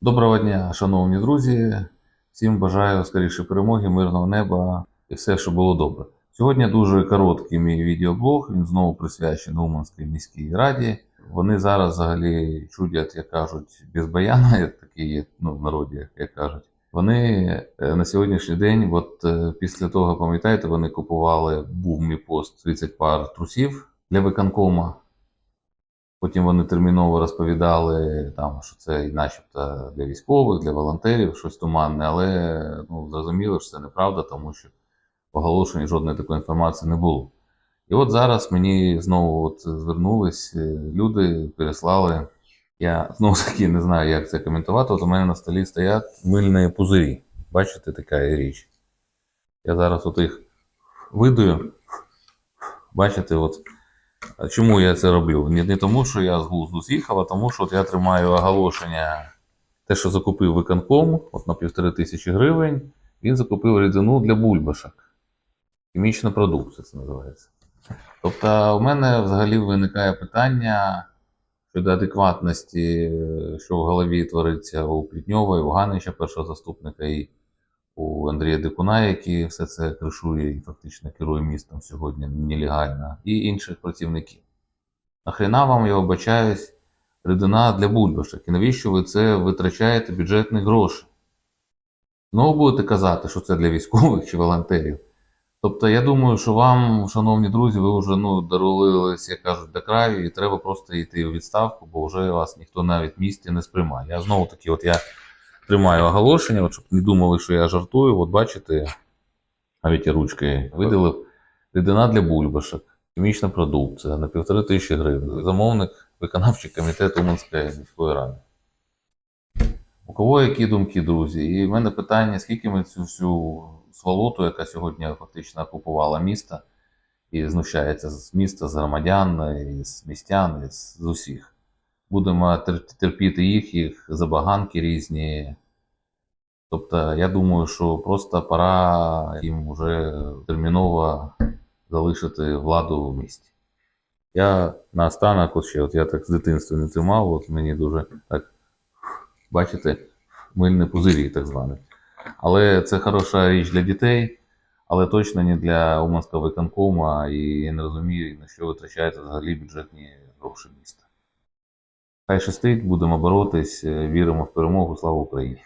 Доброго дня, шановні друзі. Всім бажаю скоріше перемоги, мирного неба і все, що було добре. Сьогодні дуже короткий мій відеоблог. Він знову присвячений Уманській міській раді. Вони зараз взагалі чудять, як кажуть, без баяна, як такі є ну, в народі, як кажуть. Вони е, на сьогоднішній день, от е, після того, пам'ятаєте, вони купували був мій пост 30 пар трусів для виконкома. Потім вони терміново розповідали, там, що це начебто для військових, для волонтерів, щось туманне, але ну, зрозуміло, що це неправда, тому що в жодної такої інформації не було. І от зараз мені знову от звернулись е, люди, переслали. Я знову таки не знаю, як це коментувати. От у мене на столі стоять мильні пузирі. Бачите, така річ. Я зараз от їх видую. Бачите, от а Чому я це робив? Не, не тому, що я з глузду з'їхав, а тому, що от я тримаю оголошення, те, що закупив виконком, от на півтори тисячі гривень, він закупив рідину для бульбашок. Хімічна продукція це називається. Тобто, у мене взагалі виникає питання щодо адекватності, е, що в голові твориться у Плітньова, і у Ганича, першого заступника, і у Андрія Дикуна, який все це кришує і фактично керує містом сьогодні нелегально, і інших працівників. Нахрена вам, я вибачаюсь, рідина для бульбашок? І навіщо ви це витрачаєте бюджетні гроші? Знову будете казати, що це для військових чи волонтерів. Тобто, я думаю, що вам, шановні друзі, ви вже ну, доролились, як кажуть, до краю, і треба просто йти у відставку, бо вже вас ніхто навіть в місті не сприймає. Я знову таки, от я тримаю оголошення, щоб не думали, що я жартую. От бачите, навіть я ручкою виділив рідина для бульбашок, хімічна продукція на півтори тисячі гривень. Замовник, виконавчий комітет Уманської міської ради. У кого які думки, друзі? І в мене питання: скільки ми цю всю сволоту, яка сьогодні фактично окупувала місто і знущається з міста, з громадян, з містян, з усіх. Будемо терпіти їх, їх забаганки різні. Тобто, я думаю, що просто пора їм вже терміново залишити владу в місті. Я наостанок, от ще, от я так з дитинства не тримав, от мені дуже так, бачите, мильні пузирі, так звані. Але це хороша річ для дітей, але точно не для Уманського виконкому, і я не розумію, на що витрачаєте взагалі бюджетні гроші міста. Хай щастить, будемо боротись, е, віримо в перемогу. Слава Україні!